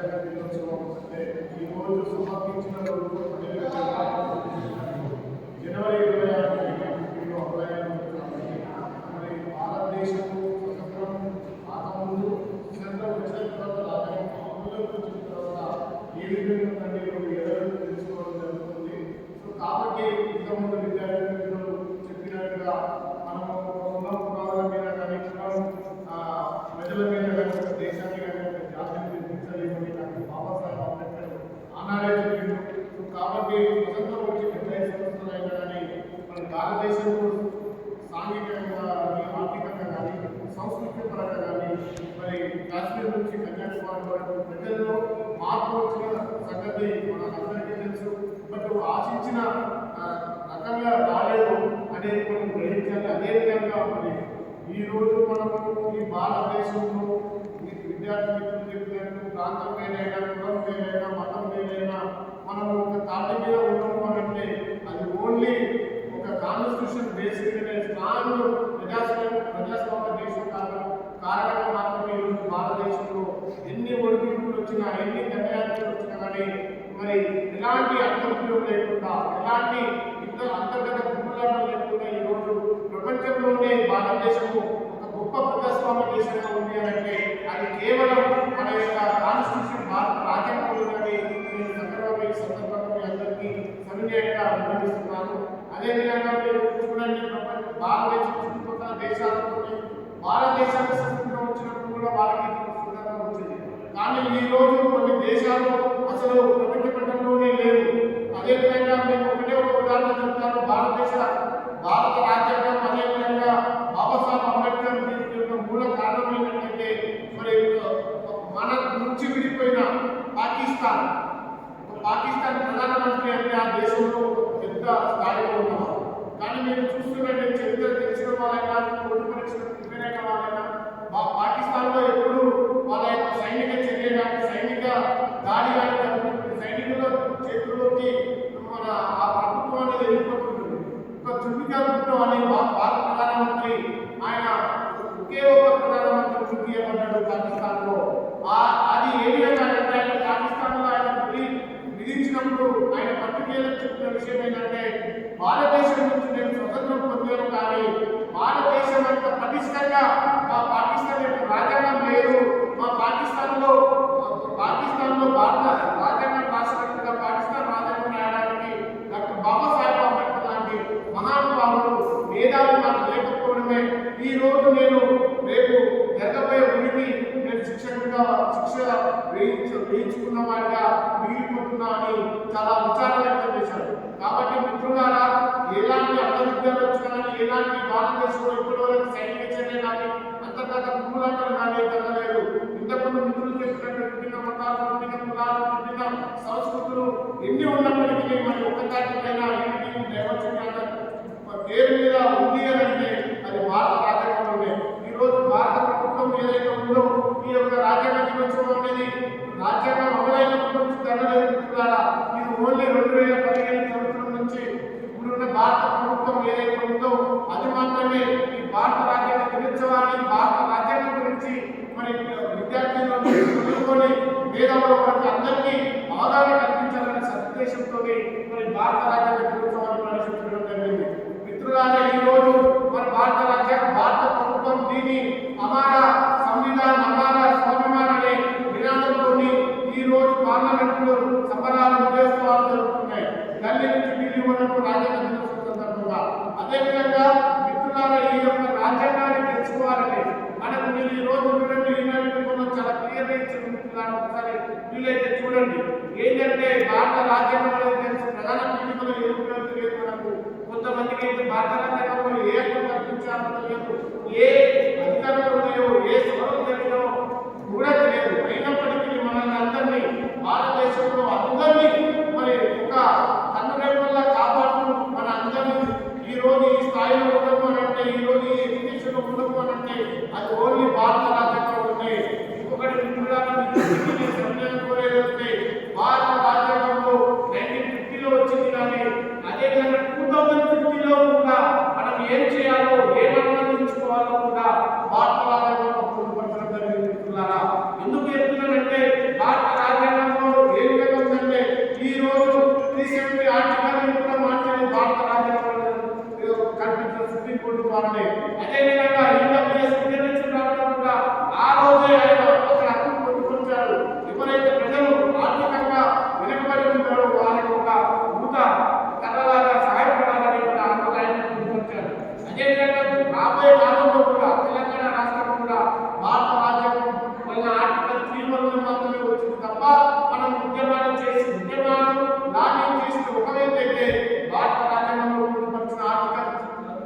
రాజ్యాంగ దినోత్సవం అంటే సమర్పించిన రోజు జనవరి ఇరవై ఆరు మరి భారతదేశం స్వతంత్రం రాకముందు స్వతంత్రం వచ్చిన తర్వాత అమలులోకి వచ్చిన తర్వాత ఏ విధంగా ఉందండి ఇప్పుడు తెలుసుకోవడం జరుగుతుంది. సో కాబట్టి ఇంతకుముందు విద్యార్థులు చెప్పినట్టుగా మనము ఉన్న పురాణాల మీద కానీ మనం ఆ, ప్రజల మీద కానీ ఒక దేశాన్ని కానీ ఒక జాతిని నిర్మించలేమని నాకు బాబాసాహెబ్ అంబేద్కర్ ఆనాడే చెప్పిండు సో కాబట్టి స్వతంత్రం వచ్చి డెబ్బై సంవత్సరాలు అయినా కానీ మన భారతదేశంలో సాంఘికంగా కానీ ఆర్థికంగా కానీ సంస్కృతి పరంగా కానీ మరి కాశ్మీర్ నుంచి కన్యాకుమారి వరకు ప్రజల్లో మార్పు వచ్చిన సంగతి మనందరికీ తెలుసు. బట్ ఆశించిన రకంగా రాలేదు అనేది మనం గ్రహించాలి. అదేవిధంగా మరి ఈ రోజు మనము ఈ భారతదేశంలో విద్యార్థి మిత్రులు చెప్పినట్టు ప్రాంతం వేరైనా కులం వేరైనా మతం వేరైనా మనం ఒక తాటి మీద ఉన్నాము అని అంటే అది ఓన్లీ ఒక కాన్స్టిట్యూషన్ బేస్ మీద స్ట్రాంగ్ ప్రజాస్వామ్య ప్రజాస్వామ్య దేశం కారణం కారణంగా మాత్రమే ఈరోజు భారతదేశంలో ఎన్ని ఒడిదుడుకులు వచ్చినా ఎన్ని దండయాత్రలు వచ్చినా కానీ మరి ఎలాంటి అర్థం లేకుండా ఎలాంటి ఇతర అంతర్గత గుమ్ములాటం లేకుండా ఈరోజు ప్రపంచంలోనే భారతదేశము ఒక గొప్ప ప్రజాస్వామ్య దేశంగా ఉంది అంటే అది కేవలం మన యొక్క కాన్స్టిట్యూషన్ భారత రాజ్యాంగంలోని నేను సందర్భంగా ఈ సందర్భంగా మీ అందరికీ సవినయంగా విన్నవిస్తున్నాను అదేవిధంగా మీరు చూడండి ప్రపంచ భారతదేశం చుట్టుపక్కల దేశాలతో భారతదేశానికి స్వతంత్రం వచ్చినప్పుడు కూడా వాళ్ళకి స్వతంత్రం వచ్చింది ఈ రోజు కొన్ని దేశాలు అసలు ప్రపంచ లేదు లేవు. అదేవిధంగా మేము ఒకటే ఒక ఉదాహరణ చెప్తాను. భారతదేశ భారత రాజ్యాంగం అదేవిధంగా బాబాసాహెబ్ అంబేద్కర్ దీనికి యొక్క మూల కారణం ఏంటంటే మరి మన నుంచి విడిపోయిన పాకిస్తాన్. పాకిస్తాన్ ప్రధానమంత్రి అంటే ఆ దేశంలో పెద్ద స్థాయిలో ఉన్నవారు. కానీ మీరు చూస్తున్నట్టే చరిత్ర తెలిసిన వాళ్ళైనా పోటీ పరీక్షలు వాళ్ళైనా పాకిస్తాన్లో ఎప్పుడు వాళ్ళ యొక్క సైనిక చర్య కానీ సైనిక దాడి కానీ జరుగుతుంది సైనికుల చేతుల్లోకి మన ఆ ప్రభుత్వం అనేది వెళ్ళిపోతుంది ఒక జుల్ఫికార్ భుట్టో అనే భా- భారత ప్రధానమంత్రి ఆయన ఒకే ఒక ప్రధానమంత్రి ఉరితీయబడ్డాడు పాకిస్తాన్లో. ఆ అది ఏ విధంగా ఆయన పాకిస్తాన్లో ఆయన ఉరి విధించినప్పుడు ఆయన పత్రికేయులకు చెప్పిన విషయం ఏంటంటే భారతదేశం నుంచి నేను స్వతంత్రం పొందాను కానీ భారతదేశం అంత పటిష్టంగా మా పాకిస్తాన్ యొక్క రాజ్యాంగం లేదు మా పాకిస్తాన్లో పాకిస్తాన్లో భారత రాజ్యాంగం రాసినట్టుగా పాకిస్తాన్ రాజ్యాంగం రాయడానికి డాక్టర్ బాబాసాహెబ్ అంబేద్కర్ లాంటి మహానుభావులు వేదాలు నాకు లేకపోవడమే ఈ రోజు నేను రేపు జరగబోయే ఉనికి నేను శిక్షకుడిగా శిక్ష వేయించు వేయించుకున్న వాడిగా మిగిలిపోతున్నా అని చాలా విచారం వ్యక్తం చేశారు. కాబట్టి మిత్రులారా ఎలాంటి అంతర్విద్యాలు వచ్చినా కానీ ఎలాంటి భారతదేశంలో ఇప్పటివరకు సైనిక చర్య కానీ అంతర్గత కుమ్ములాటలు కానీ జరగలేదు ఇంతకుముందు మిత్రులు చెప్పినట్టు విభిన్న మతాలు విభిన్న కులాలు విభిన్న సంస్కృతులు ఎన్ని ఉన్నప్పటికీ మరి ఒక్కదాటిపైన ఏంటి దైవచర్య పేరు మీద ఉంది అని అంటే అది భారత రాజ్యాంగంలోనే ఈ రోజు భారత ప్రభుత్వం ఏదైతే ఉందో ఈ యొక్క రాజ్యాంగ దినోత్సవం అనేది రాజ్యాంగం అమలైనప్పటి నుంచి జరగలేదు మిత్రులారా ఇది ఓన్లీ రెండు వేల పదిహేను సంవత్సరం నుంచి ఇప్పుడున్న భారత ప్రభుత్వం ఏదైతే ఉందో అది మాత్రమే ఈ భారత రాజ్యాంగ దినోత్సవాన్ని భారత రాజ్యాంగం గురించి మరి విద్యార్థులను చదువుకొని వేదంలో వారికి అందరికీ అవగాహన కల్పించాలనే సదుద్దేశంతో మరి భారత రాజ్యాంగ దినోత్సవాన్ని ప్రవేశించడం జరిగింది. మిత్రులారా ఈ రోజు మన భారత రాజ్యాంగ భారత ప్రభుత్వం దీని అమారా సంవిధానం అమారా స్వాభిమాన్ అనే నినాదంతో ఈ రోజు పార్లమెంట్లో సంబరాలు ఉద్యోగోత్సవాలు జరుగుతున్నాయి ఢిల్లీ నుంచి ఢిల్లీ వరకు రాజ్యాంగ దినోత్సవం సందర్భంగా అదేవిధంగా మిత్రులారా ఈ యొక్క రాజ్యాంగాన్ని తెలుసుకోవాలంటే మనకు మీరు ఈ రోజు చూడండి ఈనాడు చాలా క్లియర్ ఇచ్చిన మిత్రులారా ఒకసారి వీలైతే చూడండి. ఏంటంటే భారత రాజ్యాంగం అనేది తెలుసు ప్రధాన పీఠికలో ఏ లేదు మనకు. కొంతమందికి అయితే భారత రాజ్యాంగంలో ఏ హక్కు కల్పించాలో లేదు. ఏ అధికారంలో ఉన్నాయో ఏ సవరణ జరిగినో కూడా తెలియదు అయినప్పటికీ మనల్ని అందరినీ భారతదేశంలో అందరినీ మరి ఒక కన్నురెప్పల్లా కాపాడుతూ మన అందరినీ ఈ రోజు ఈ స్థాయిలో ఉండము అని అంటే ఈ రోజు ఈ ఎడ్యుకేషన్లో ఉండము అని అంటే అది ఓన్లీ భారత రాజ్యాంగంలో ఉన్నాయి ఇంకొకటి మిత్రులారా మీ దృష్టికి నేను సందేహం కోరేది వస్తే భారత రాజ్యాంగంలో నైన్టీన్ ఫిఫ్టీలో వచ్చింది కానీ అదేవిధంగా టూ థౌజండ్ ఫిఫ్టీలో కూడా మనం ఏం చేయాలో ఏం అనుమతించుకోవాలో కూడా భారత రాజ్యాంగంలో పొందుపరచడం జరిగింది మిత్రులారా ఎందుకు చెప్తున్నానంటే భారత రాజ్యాంగంలో ఏ విధంగా ఉందంటే ఈ రోజు త్రీ సెవెంటీ ఆర్టికల్ కూడా మార్చని భారత రాజ్యాంగంలో కల్పించిన సుప్రీంకోర్టు వారిని అదేవిధంగా ఈడబ్ల్యూఎస్ రిజర్వేషన్ రావడం కూడా ఆ రోజే ఆయన ఒక హక్కు పొందుపరిచారు ఎవరైతే ప్రజలు ఆర్థికంగా వెనుకబడి ఉంటారో వారికి ఒక ఊత కర్రలాగా సహాయపడాలని కూడా ఆ రోజు ఆయన పొందుపరిచారు అదేవిధంగా రాబోయే కాలంలో కూడా తెలంగాణ రాష్ట్రం కూడా భారత రాజ్యాంగం వల్ల ఆర్టికల్ త్రీ వల్ల మాత్రమే వచ్చింది తప్ప మనం ఉద్యమాలు చేసి ఉద్యమాలు లాగింగ్ చేసి ఒకవేళ అయితే భారత రాజ్యాంగంలో పొందుపరిచిన ఆర్టికల్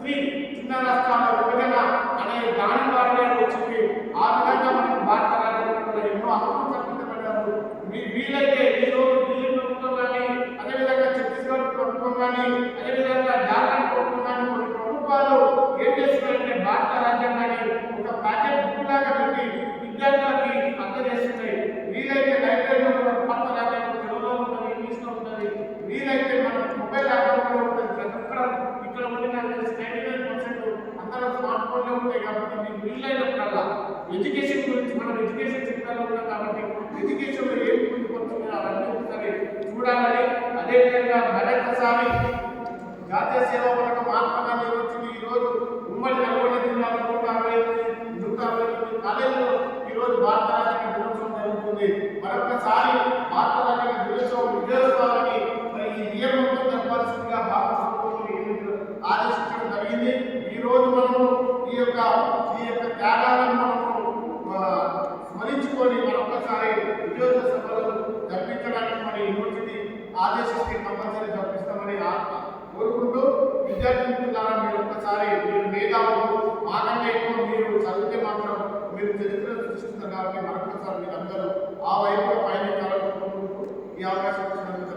త్రీ చిన్న రాష్ట్రాల విభజన అనే దాని ద్వారానే వచ్చింది ఆ విధంగా మనకు భారత రాజ్యాంగంలో ఎన్నో హక్కులు కల్పించబడ్డారు మీ వీలైతే ఈ రోజు ఢిల్లీ ప్రభుత్వం కానీ అదేవిధంగా ఛత్తీస్గఢ్ ప్రభుత్వం కానీ అదేవిధంగా జార్ఖండ్ ప్రభుత్వం కానీ కొన్ని ప్రభుత్వాలు ఏం చేస్తున్నారంటే భారత రాజ్యాంగాన్ని ఒక ప్యాకెట్ బుక్ లాగా పెట్టి విద్యార్థులకి అందజేస్తున్నాయి వీలైతే లైబ్రరీలో కూడా పాత రాజ్యాంగం తెలుగులో ఉంటుంది ఇంగ్లీష్లో ఉంటుంది. వీలైతే మన మొబైల్ యాప్లో కూడా ఉంటుంది. ప్రతి ఒక్కరు ఇక్కడ ఉండి నాకు నైన్టీ నైన్ పర్సెంట్ అందరూ స్మార్ట్ ఫోన్లో ఉంటాయి కాబట్టి మీకు వీలైనప్పుడల్లా ఎడ్యుకేషన్ గురించి మనం ఎడ్యుకేషన్ సెక్టర్లో ఉన్నాం కాబట్టి ఎడ్యుకేషన్లో ఏం ముందుకు వస్తుందో అవన్నీ ఒకసారి చూడాలని అదేవిధంగా మరొకసారి జాతీయ సేవా పథకం మహాత్మా గాంధీ వచ్చింది. ఈ రోజు ఉమ్మడి ఈ రోజు దినోత్సవం జరుగుతుంది మరొకసారి భారత రాజ్యాంగ దినోత్సవం విజయోత్సవాలని మరి ఈ నియమంతో జరపాల్సిందిగా భారత ప్రభుత్వం ఆదేశించడం జరిగింది. ఈ రోజు మనము ఈ యొక్క ఈ యొక్క త్యాగ మనము ఆ, స్మరించుకొని మరొకసారి విజయోత్సవ సభలు జరిపించడానికి మన యూనివర్సిటీ ఆదేశిస్తే కంపల్సరీ జరిపిస్తామని ఆ- కోరుకుంటూ విద్యార్థి మిత్రులారా మీరు ఒక్కసారి మీరు మేధావులు మాకంటే ఎక్కువ మీరు చదివితే మాత్రం మీరు చరిత్ర సృష్టిస్తున్నారు కాబట్టి మరొకసారి మీరు అందరూ ఆ వైపు పయనించాలని కోరుకుంటూ ఈ అవకాశం ఇచ్చినందుకు